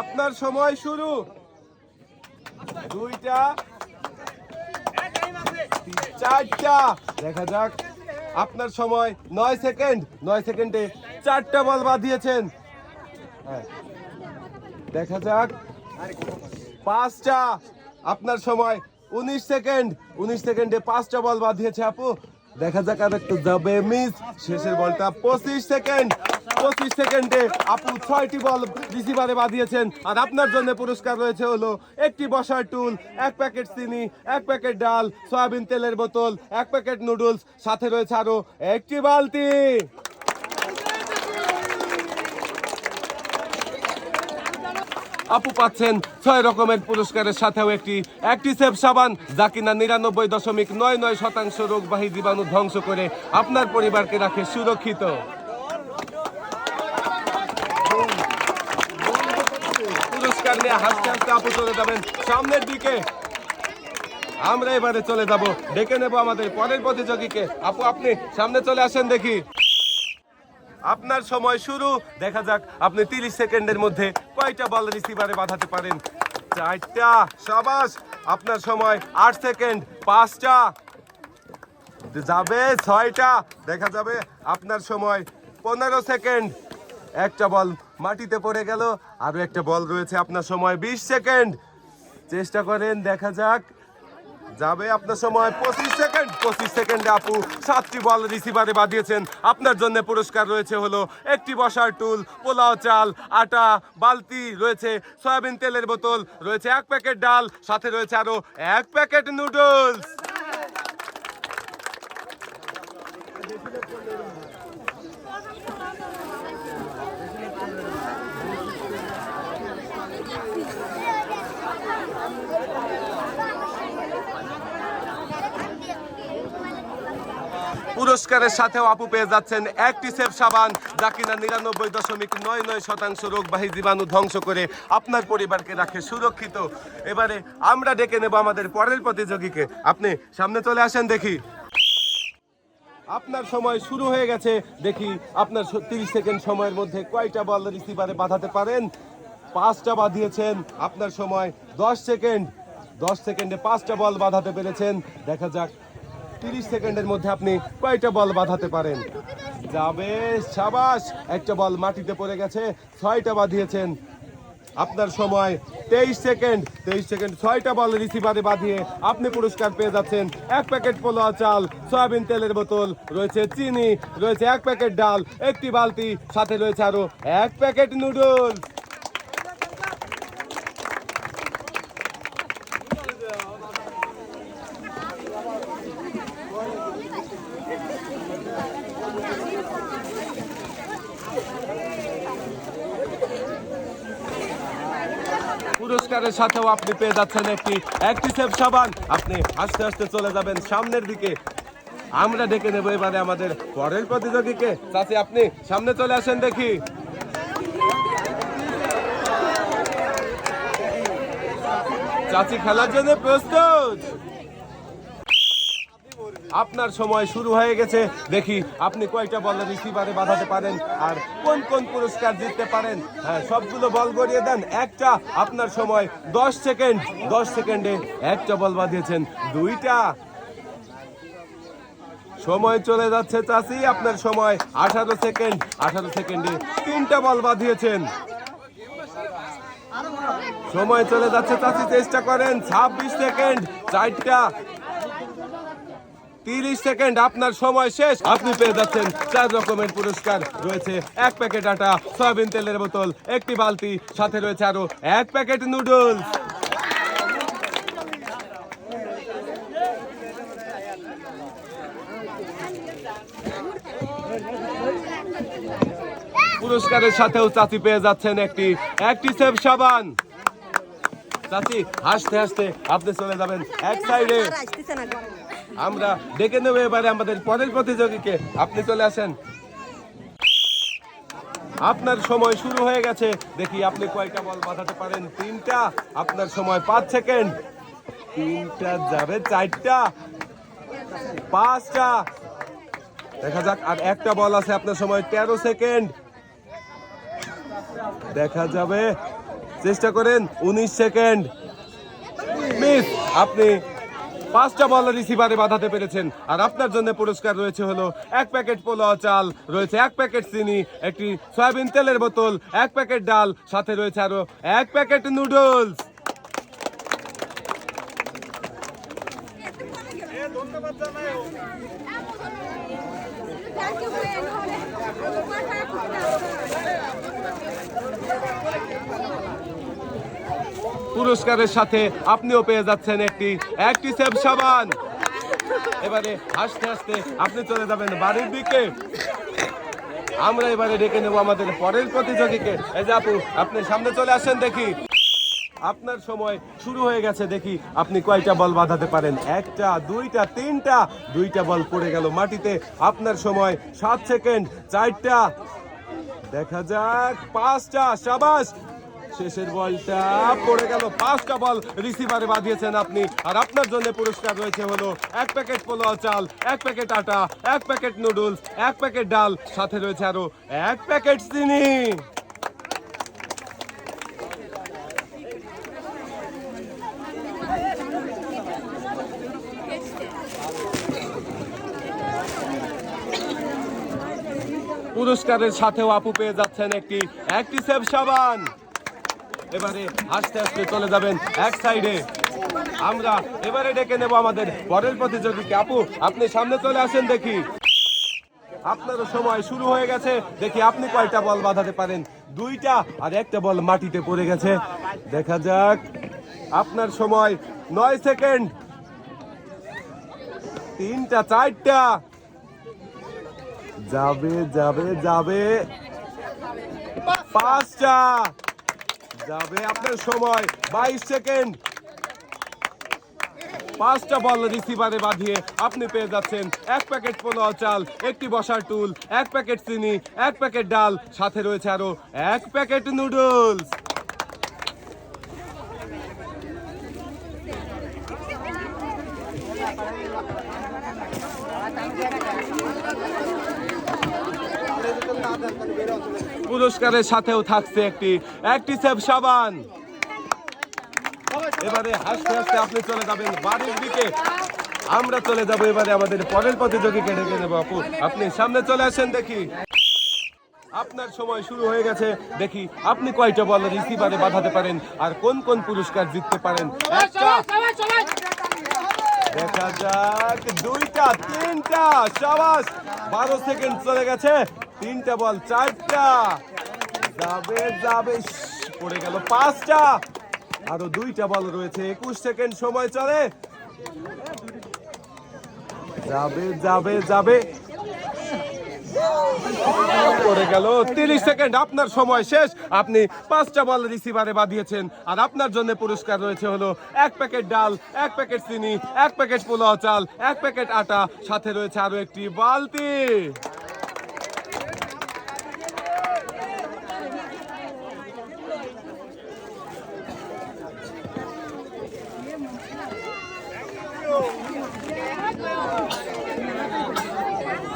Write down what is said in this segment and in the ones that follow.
আপনার সময় শুরু। দুইটা, চারটা। দেখা যাক, আপনার সময় নয় সেকেন্ড। নয় সেকেন্ডে চারটা বল বাঁধিয়েছেন। হ্যাঁ। দেখা যাক। পাঁচটা, আপনার সময় উনিশ সেকেন্ড। উনিশ সেকেন্ডে পাঁচটা বল বাঁধিয়েছে আপু। দেখা যাক আর একটু যাবে, মিস। শেষের বলটা পঁচিশ সেকেন্ড। পঁচিশ সেকেন্ডে আপু ছয়টি বল রিসিভারে বাঁধিয়েছেন। আর আপনার জন্য পুরস্কার রয়েছে হলো একটি বসার টুল, এক প্যাকেট চিনি, এক প্যাকেট ডাল, সয়াবিন তেলের বোতল, এক প্যাকেট নুডলস, সাথে রয়েছে আরও একটি বালতি। আপু পাচ্ছেন ছয় রকমের পুরস্কারের সাথেও একটি অ্যাক্টিসেভ সাবান, যা কিনা নিরানব্বই দশমিক নয় নয় শতাংশ রোগবাহী জীবাণু ধ্বংস করে আপনার পরিবারকে রাখে সুরক্ষিত। হাসতে হাসতে আপু চলে যাবেন সামনের দিকে। আমরা এবারে চলে যাব, ডেকে নেব আমাদের পরের প্রতিযোগীকে। আপু, আপনি সামনে চলে আসেন দেখি। আপনার সময় শুরু। দেখা যাক আপনি তিরিশ সেকেন্ডের মধ্যে কয়টা বল রিসিভারে বাঁধাতে পারেন। চারটা। সাবাস, আপনার সময় আট সেকেন্ড। পাঁচটা। যাবে ছয়টা। দেখা যাবে আপনার সময় পনেরো সেকেন্ড। একটা বল মাটিতে পড়ে গেল। আরও একটা বল রয়েছে আপনার সময় বিশ সেকেন্ড। চেষ্টা করেন, দেখা যাক। যাবে আপনার সময় পঁচিশ সেকেন্ড। পঁচিশ সেকেন্ডে আপু সাতটি বল রিসিভারে বাঁধিয়েছেন। আপনার জন্য পুরস্কার রয়েছে হলো একটি বসার টুল, পোলাও চাল, আটা, বালতি রয়েছে, সয়াবিন তেলের বোতল রয়েছে, এক প্যাকেট ডাল, সাথে রয়েছে আরও এক প্যাকেট নুডলস। পুরস্কারের সাথেও আপু পেয়ে যাচ্ছেন একটি সেফ সাবান, যা কিনা নিরানব্বই দশমিক নয় নয় শতাংশ রোগবাহী জীবাণু ধ্বংস করে আপনার পরিবারকে রাখে সুরক্ষিত। এবারে আমরা ডেকে নেব আমাদের পরের প্রতিযোগীকে। আপনি সামনে চলে আসেন দেখি। আপনার সময় শুরু হয়ে গেছে। দেখি আপনার তিরিশ সেকেন্ড সময়ের মধ্যে কয়টা বল রিসিভারে বাঁধাতে পারেন? পাঁচটা বাঁধিয়েছেন। আপনার সময় দশ সেকেন্ড। দশ সেকেন্ডে পাঁচটা বল বাঁধাতে পেরেছেন। দেখা যাক তিরিশ সেকেন্ডের মধ্যে আপনি কয়টা বল বাঁধাতে পারেন? যাবে সাবাস, একটা বল মাটিতে পড়ে গেছে, ছয়টা বাঁধিয়েছেন। আপনার সময় তেইশ সেকেন্ড তেইশ সেকেন্ড, ছয়টা বল রিসিভারে বাঁধিয়ে আপনি পুরস্কার পেয়ে যাচ্ছেন। এক প্যাকেট পোলোয়া চাল, সয়াবিন তেলের বোতল, রয়েছে চিনি, রয়েছে এক প্যাকেট ডাল, একটি বালতি, সাথে রয়েছে আরও এক প্যাকেট নুডলস। পুরস্কারের সাথেও আপনি পেয়ে যাচ্ছেন একটি একটি সেপ সাবান। আপনি আস্তে আস্তে চলে যাবেন সামনের দিকে। আমরা ডেকে নেব এবারে আমাদের পরের প্রতিযোগীকে। চাচি, আপনি সামনে চলে আসেন দেখি। চাচি খেলার জন্য প্রস্তুত। আপনার সময় শুরু হয়ে গেছে। দেখি আপনি কয়টা বল রিসিভারে বাঁধাতে পারেন আর কোন কোন পুরস্কার জিততে পারেন? হ্যাঁ সবগুলো বল গড়িয়ে দেন। একটা আপনার সময় দশ সেকেন্ড। দশ সেকেন্ডে একটা বল বাঁধিয়েছেন দুইটা। সময় চলে যাচ্ছে চাষি আপনার সময় আঠারো সেকেন্ড। আঠারো সেকেন্ডে তিনটা বল বাঁধিয়েছেন। সময় চলে যাচ্ছে চাষি চেষ্টা করেন। ছাব্বিশ সেকেন্ড, চারটা। তিরিশ সেকেন্ড, আপনার সময় শেষ। আপনি পেয়ে যাচ্ছেন চার রকমের পুরস্কার। রয়েছে এক প্যাকেট আটা, সয়াবিন তেলের বোতল, একটি বালতি, সাথে রয়েছে আরও এক প্যাকেট নুডলস। পুরস্কারের সাথেও চাচি পেয়ে যাচ্ছেন একটি একটি সেফ সাবান। চাচি, হাসতে হাসতে আপনি চলে যাবেন এক সাইডে। আমরা ডেকে নেব এবারে আমাদের পরের প্রতিযোগীকে। আপনি চলে আসেন। আপনার সময় শুরু হয়ে গেছে। দেখি আপনি কয়টা বল বাঁধাতে পারেন? তিনটা। আপনার সময় পাঁচ সেকেন্ড। তিনটা যাবে চারটা। পাঁচটা। দেখা যাক, আর একটা বল আছে আপনার সময় তেরো সেকেন্ড। দেখা যাবে। চেষ্টা করেন, উনিশ সেকেন্ড। মিস, আপনি পাঁচটা বল রিসিভারে বাঁধাতে পেরেছেন। আর আপনার জন্য পুরস্কার রয়েছে হলো এক প্যাকেট পোলাও চাল রয়েছে এক প্যাকেট চিনি একটি সয়াবিন তেলের বোতল এক প্যাকেট ডাল সাথে রয়েছে আরও এক প্যাকেট নুডলস you, পুরস্কারের সাথে আপনিও পেয়ে যাচ্ছেন একটি একটি সেব সাবান। এবারে হাসতে হাসতে আপনি চলে যাবেন বাড়ির দিকে। আমরা এবারে ডেকে নেব আমাদের পরের প্রতিযোগীকে। এই যে আপু, আপনি সামনে চলে আসেন দেখি। আপনার সময় শুরু হয়ে গেছে দেখি আপনি কয়টা বল বাঁধাতে পারেন। একটা, দুইটা, তিনটা, দুইটা বল পড়ে গেল মাটিতে। আপনার সময় সাত সেকেন্ড, চারটা। দেখা যাক, পাঁচটা, সাবাস। শেষের বলটা পড়ে গেল। পাঁচটা বল রিসিভারে বাঁধিয়েছেন আপনি। আর আপনার জন্য পুরস্কার রয়েছে হলো এক প্যাকেট পোলাও চাল, এক প্যাকেট আটা, এক প্যাকেট নুডলস এক প্যাকেট ডাল, সাথে রয়েছে আরও এক প্যাকেট চিনি। পুরস্কারের সাথেও আপু পেয়ে যাচ্ছেন একটি একটি সেব সাবান। এবারে আস্তে আস্তে চলে যাবেন এক সাইডে আমরা এবারে ডেকে নেব আমাদের পরের প্রতিযোগীকে। আপু, আপনি সামনে চলে আসেন দেখি। আপনারও সময় শুরু হয়ে গেছে। দেখি আপনি কয়টা বল বাঁধাতে পারেন। দুইটা আর একটা বল মাটিতে পড়ে গেছে। দেখা যাক। আপনার সময় নয় সেকেন্ড। তিনটা, চারটা। যাবে যাবে যাবে। পাঁচটা। যাবে আপনার সময়। বাইশ সেকেন্ড। পাঁচটা বল রিসিভারে বাঁধিয়ে আপনি পেয়ে যাচ্ছেন এক প্যাকেট পোলাও চাল, একটি বসার টুল, এক প্যাকেট চিনি, এক প্যাকেট ডাল, সাথে রয়েছে আরও এক প্যাকেট নুডলস। পুরস্কারের সাথেও থাকছে একটি একটি সেব সাবান। এবারে হাসতে হাসতে আপনি চলে যাবেন বাড়ির দিকে। আমরা চলে যাব এবারে আমাদের পরের প্রতিযোগীকে ডেকে নেব আপু। আপনি সামনে চলে আসেন দেখি। আপনার সময় শুরু হয়ে গেছে। দেখি আপনি কয়টা বল রিসিভারে বাঁধাতে পারেন আর কোন কোন পুরস্কার জিততে পারেন। দেখা যাক, দুইটা, তিনটা। সাবাস, বারো সেকেন্ড চলে গেছে। তিনটা বল, চারটা। যাবে যাবে। পড়ে গেল পাঁচটা। আরও দুইটা বল রয়েছে। একুশ সেকেন্ড সময় চলে। যাবে যাবে যাবে। পড়ে গেল তিরিশ সেকেন্ড। আপনার সময় শেষ। আপনি পাঁচটা বল রিসিভারে বাঁধিয়েছেন। আর আপনার জন্য পুরস্কার রয়েছে হলো এক প্যাকেট ডাল, এক প্যাকেট চিনি, এক প্যাকেট পোলাও চাল, এক প্যাকেট আটা। সাথে রয়েছে আরও একটি বালতি।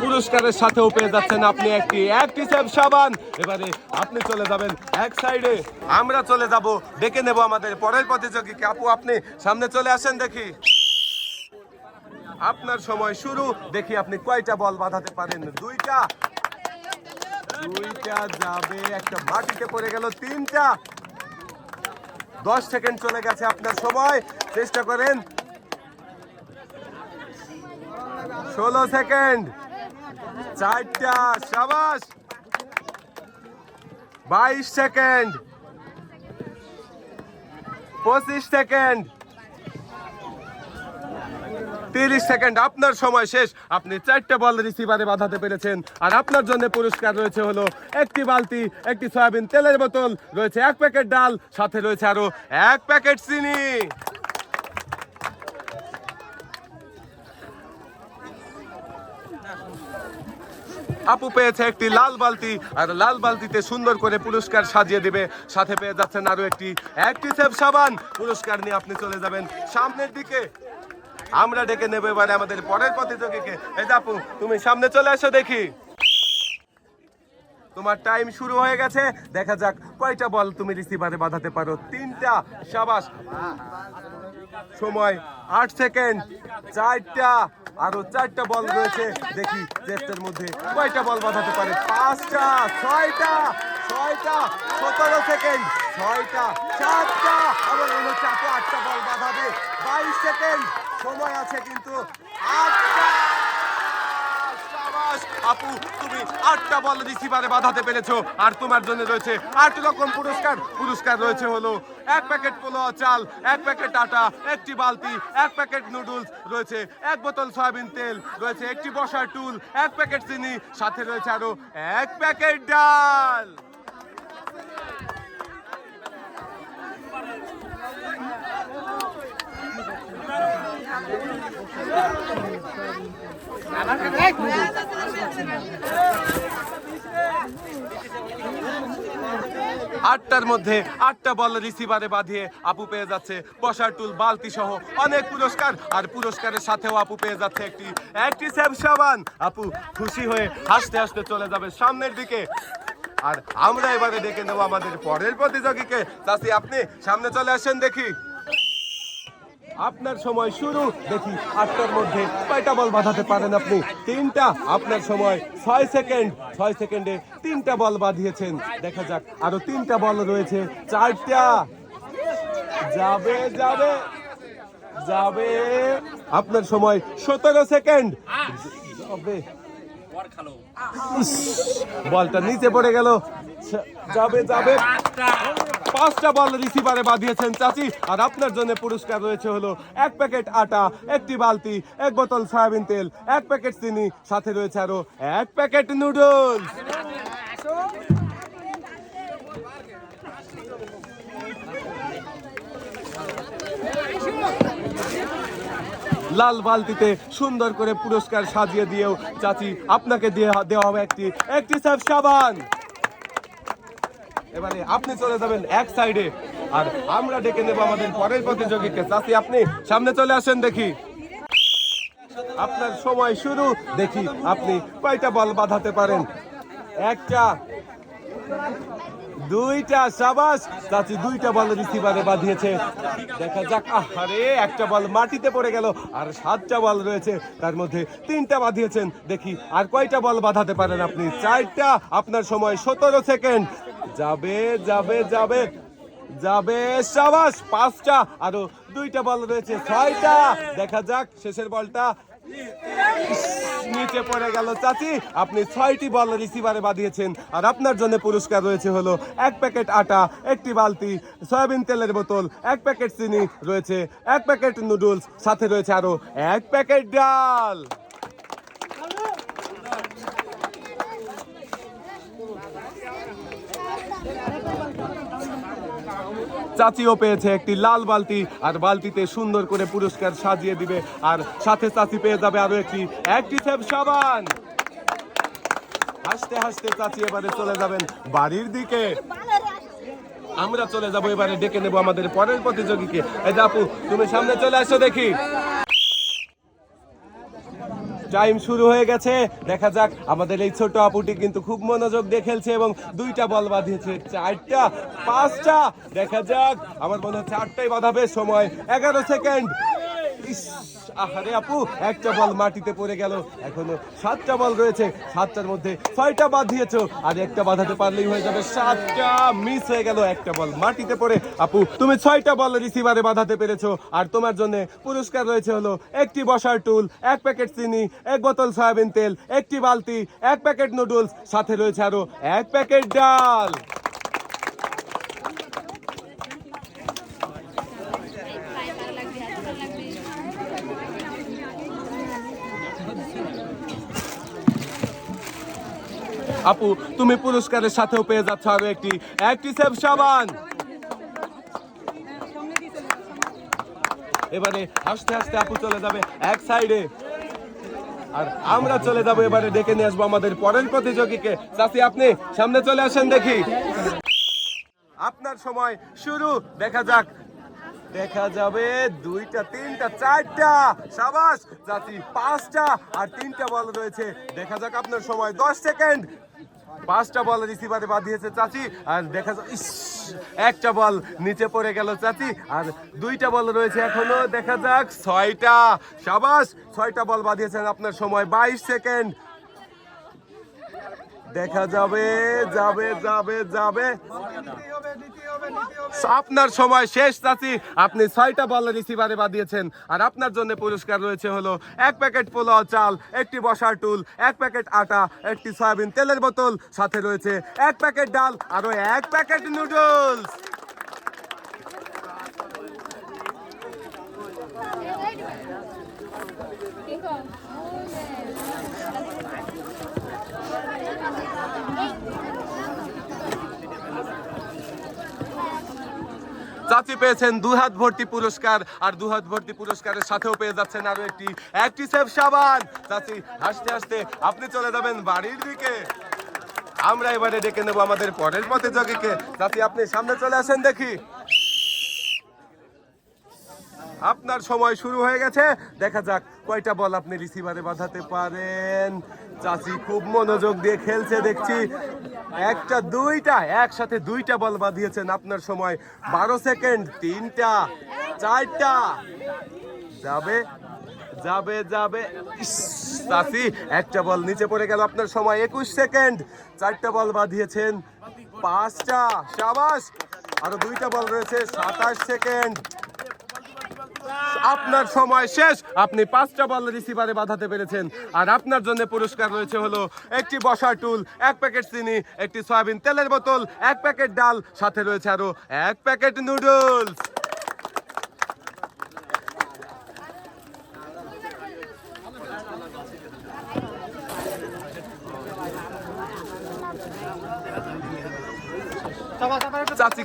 পুরস্কারের সাথেও পেয়ে যাচ্ছেন আপনি একটি একটি সেব সাবান। এবারে আপনি চলে যাবেন এক সাইডে, আমরা চলে যাব, ডেকে নেব আমাদের পরের প্রতিযোগীকে। আপু, আপনি সামনে চলে আসেন দেখি। আপনার সময় শুরু। দেখি আপনি কয়টা বল বাঁধাতে পারেন। দুইটা। দুইটা যাবে। একটা মাটিতে পড়ে গেল তিনটা। দশ সেকেন্ড চলে গেছে আপনার সময়। চেষ্টা করেন ষোলো সেকেন্ড। চারটা, সাবাস। বাইশ সেকেন্ড। পঁচিশ সেকেন্ড। তিরিশ সেকেন্ড, আপনার সময় শেষ। আপনি চারটে বল রিসিভারে বাঁধাতে পেরেছেন। আর আপনার জন্য পুরস্কার রয়েছে হলো একটি বালতি, একটি সয়াবিন তেলের বোতল, রয়েছে এক প্যাকেট ডাল, সাথে রয়েছে আরও এক প্যাকেট চিনি। আপু পেয়েছে একটি লাল বালতি, আর লাল বালতিতে সুন্দর করে পুরস্কার সাজিয়ে দিবে। সাথে পেয়ে যাচ্ছেন আরও একটি একটি সেব সাবান। পুরস্কার নিয়ে আপনি চলে যাবেন সামনের দিকে। আমরা ডেকে নেব এবারে আমাদের পরের প্রতিযোগীকে। এই আপু, তুমি সামনে চলে আসো দেখি। তোমার টাইম শুরু হয়ে গেছে। দেখা যাক কয়টা বল তুমি রিসিভারে বাঁধাতে পারো। তিনটা, সাবাস। সময় আট সেকেন্ড চারটা আরও চারটা বল রয়েছে। দেখি টেস্টের মধ্যে কয়টা বল বাঁধাতে পারে? পাঁচটা, ছয়টা ছয়টা, সতেরো সেকেন্ড, ছয়টা চারটা আবার মনে হচ্ছে আটটা বল বাঁধাবে। বাইশ সেকেন্ড, সময় আছে কিন্তু আটটা। সাবাস আপু, তুমি আটটা বল রিসিভারে বাঁধাতে পেরেছ। আর তোমার জন্য রয়েছে আট রকম পুরস্কার। পুরস্কার রয়েছে হলো এক প্যাকেট পোলোয়া চাল, এক প্যাকেট আটা, একটি বালতি, এক প্যাকেট নুডলস, রয়েছে এক বোতল সয়াবিন তেল, রয়েছে একটি বসার টুল, এক প্যাকেট চিনি, সাথে রয়েছে আরও এক প্যাকেট ডাল। আটটার মধ্যে আটটা বল রিসিভারে বাঁধিয়ে আপু পেয়ে যাচ্ছে বসার টুল, বালতি সহ অনেক পুরস্কার। আর পুরস্কারের সাথেও আপু পেয়ে যাচ্ছে একটি একটি সাবান। আপু খুশি হয়ে হাসতে হাসতে চলে যাবে সামনের দিকে। আর আমরা এবারে ডেকে নেব আমাদের পরের প্রতিযোগীকে। চাষি আপনি সামনে চলে আসেন দেখি। আপনার সময় শুরু। দেখি আটটার মধ্যে কয়টা বল বাঁধাতে পারেন আপনি? তিনটা। আপনার সময় ছয় সেকেন্ড। ছয় সেকেন্ডে তিনটা বল বাঁধিয়েছেন। দেখা যাক আরও তিনটা বল রয়েছে। চারটা। যাবে যাবে। যাবে। আপনার সময় সতেরো সেকেন্ড। যাবে। বলটা নিচে পড়ে গেল। যাবে যাবে। পাঁচটা বল রিসিভারে বাঁধিয়েছেন চাচি। আর আপনার জন্য পুরস্কার রয়েছে হলো এক প্যাকেট আটা, একটি বালতি, এক বোতল সয়াবিন তেল, এক প্যাকেট চিনি, সাথে রয়েছে আরও এক প্যাকেট নুডলস লাল বালতিতে সুন্দর করে পুরস্কার সাজিয়ে দিয়েও চাচি আপনাকে দেওয়া হবে একটি একটি সাব সাবান। এবারে আপনি চলে যাবেন এক সাইডে। আর আমরা ডেকে নেব আমাদের পরের প্রতিযোগীকে। চাচি, আপনি সামনে চলে আসেন দেখি। আপনার সময় শুরু। দেখি আপনি কয়টা বল বাঁধাতে পারেন। একটা, দুইটা, সাবাস। চাচি, দুইটা বল রিসিভারে বাঁধিয়েছে। দেখা যাক। আরে একটা বল মাটিতে পড়ে গেল। আর সাতটা বল রয়েছে। তার মধ্যে তিনটা বাঁধিয়েছেন। দেখি আর কয়টা বল বাঁধাতে পারেন আপনি। চারটা, আপনার সময় সতেরো সেকেন্ড। যাবে যাবে যাবে। যাবে সাবাস, পাঁচটা আরও দুইটা বল রয়েছে, ছয়টা। দেখা যাক, শেষের বলটা। নিচে পড়ে গেল চাচি। আপনি ছয়টি বল রিসিভারে বাঁধিয়েছেন। আর আপনার জন্য পুরস্কার রয়েছে হলো এক প্যাকেট আটা, একটি বালতি, সয়াবিন তেলের বোতল, এক প্যাকেট চিনি রয়েছে, এক প্যাকেট নুডলস, সাথে রয়েছে আরও এক প্যাকেট ডাল। চাচিও পেয়েছে একটি লাল বালতি, আর বালতিতে সুন্দর করে পুরস্কার সাজিয়ে দিবে, আর সাথে চাচি পেয়ে যাবে আরও একটি একটি সেব সাবান। হাসতে হাসতে চাচি এবারে চলে যাবেন বাড়ির দিকে। আমরা চলে যাব এবারে ডেকে নেব আমাদের পরের প্রতিযোগীকে। এই আপু, তুমি সামনে চলে আসো দেখি। টাইম শুরু হয়ে গেছে। দেখা যাক, আমাদের এই ছোট আপুটি কিন্তু খুব মনোযোগ দিয়ে খেলছে এবং দুইটা বল বাঁধিয়েছে, চারটা, পাঁচটা। দেখা যাক, আমার মনে হচ্ছে আটটাই বাঁধাবে। সময় এগারো সেকেন্ড। আহারে আপু, একটা বল মাটিতে পড়ে গেল। এখনও সাতটা বল রয়েছে, সাতটার মধ্যে ছয়টা বাঁধিয়েছো আর একটা বাঁধাতে পারলেই হয়ে যাবে সাতটা মিস হয়ে গেল, একটা বল মাটিতে পড়ে। আপু, তুমি ছয়টা বল রিসিভারে বাঁধাতে পেরেছ। আর তোমার জন্য পুরস্কার রয়েছে হলো একটি বসার টুল এক প্যাকেট চিনি, এক বোতল সয়াবিন তেল, একটি বালতি, এক প্যাকেট নুডলস সাথে রয়েছে আরও এক প্যাকেট ডাল। আপু, তুমি পুরস্কারের সাথেও পেয়ে যাচ্ছ আরও একটি। একটি সেব সাবান। এবারে হাসতে হাসতে আপু চলে যাবে এক সাইডে আর আমরা চলে যাব এবারে ডেকে নিয়ে আসব আমাদের পরের প্রতিযোগীকে। চাষি আপনি সামনে চলে আসেন দেখি। আপনার সময় শুরু। দেখা যাক। দেখা যাবে দুইটা, তিনটা, চারটা। সাবাস। চাচি, পাঁচটা আর তিনটা বল রয়েছে। দেখা যাক আপনার সময়। দশ সেকেন্ড। পাঁচটা বল রিসিভারে দিয়েছে চাচি আর দেখা ইস, একটা বল নিচে পড়ে গেল চাচি আর দুইটা বল রয়েছে এখনও দেখা যাক ছয়টা সাবাস ছয়টা বল বাঁধিয়েছেন আপনার সময় বাইশ সেকেন্ড। দেখা যাবে যাবে যাবে যাবে। আপনার সময় শেষ, চাচি। আপনি ছয়টা বল রিসিভারে বাদিয়েছেন আর আপনার জন্য পুরস্কার রয়েছে হলো এক প্যাকেট পোলাও চাল, একটি বসার টুল, এক প্যাকেট আটা, একটি সয়াবিন তেলের বোতল, সাথে রয়েছে এক প্যাকেট ডাল আরও এক প্যাকেট নুডলস। চাচি পেয়েছেন দু হাত ভর্তি পুরস্কার, আর দু হাত ভর্তি পুরস্কারের সাথেও পেয়ে যাচ্ছেন আরও একটি একটি সেফ সাবান। চাচি, হাসতে হাসতে আপনি চলে যাবেন বাড়ির দিকে। আমরা এবারে ডেকে নেব আমাদের পরের পথে জগিকে চাচি, আপনি সামনে চলে আসেন দেখি। আপনার সময় শুরু হয়ে গেছে। দেখা যাক কয়টা বল আপনি রিসিভারে বাঁধাতে পারেন। চাচি খুব মনোযোগ দিয়ে খেলছে, দেখছি একটা, দুইটা, একসাথে দুইটা বল বাঁধিয়েছেন আপনার সময়। বারো সেকেন্ড, তিনটা, চারটা। যাবে যাবে যাবে। চাচি, একটা বল নিচে পড়ে গেল আপনার সময়, একুশ সেকেন্ড। চারটা বল বাঁধিয়েছেন, পাঁচটা, সাবাস। আরও দুইটা বল রয়েছে, সাতাশ সেকেন্ড। আপনার সময় শেষ। আপনি পাঁচটা বল রিসিভারে বাঁধাতে পেরেছেন। আর আপনার জন্য পুরস্কার রয়েছে হলো একটি বসার টুল, এক প্যাকেট চিনি, একটি সয়াবিন তেলের বোতল, এক প্যাকেট ডাল, সাথে রয়েছে আরও এক প্যাকেট নুডলস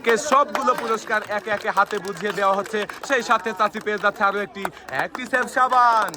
চাচিকে সবগুলো পুরস্কার একে একে হাতে বুঝিয়ে দেওয়া হচ্ছে। সেই সাথে চাচি পেয়ে যাচ্ছে আরও একটি সেফ সাবান।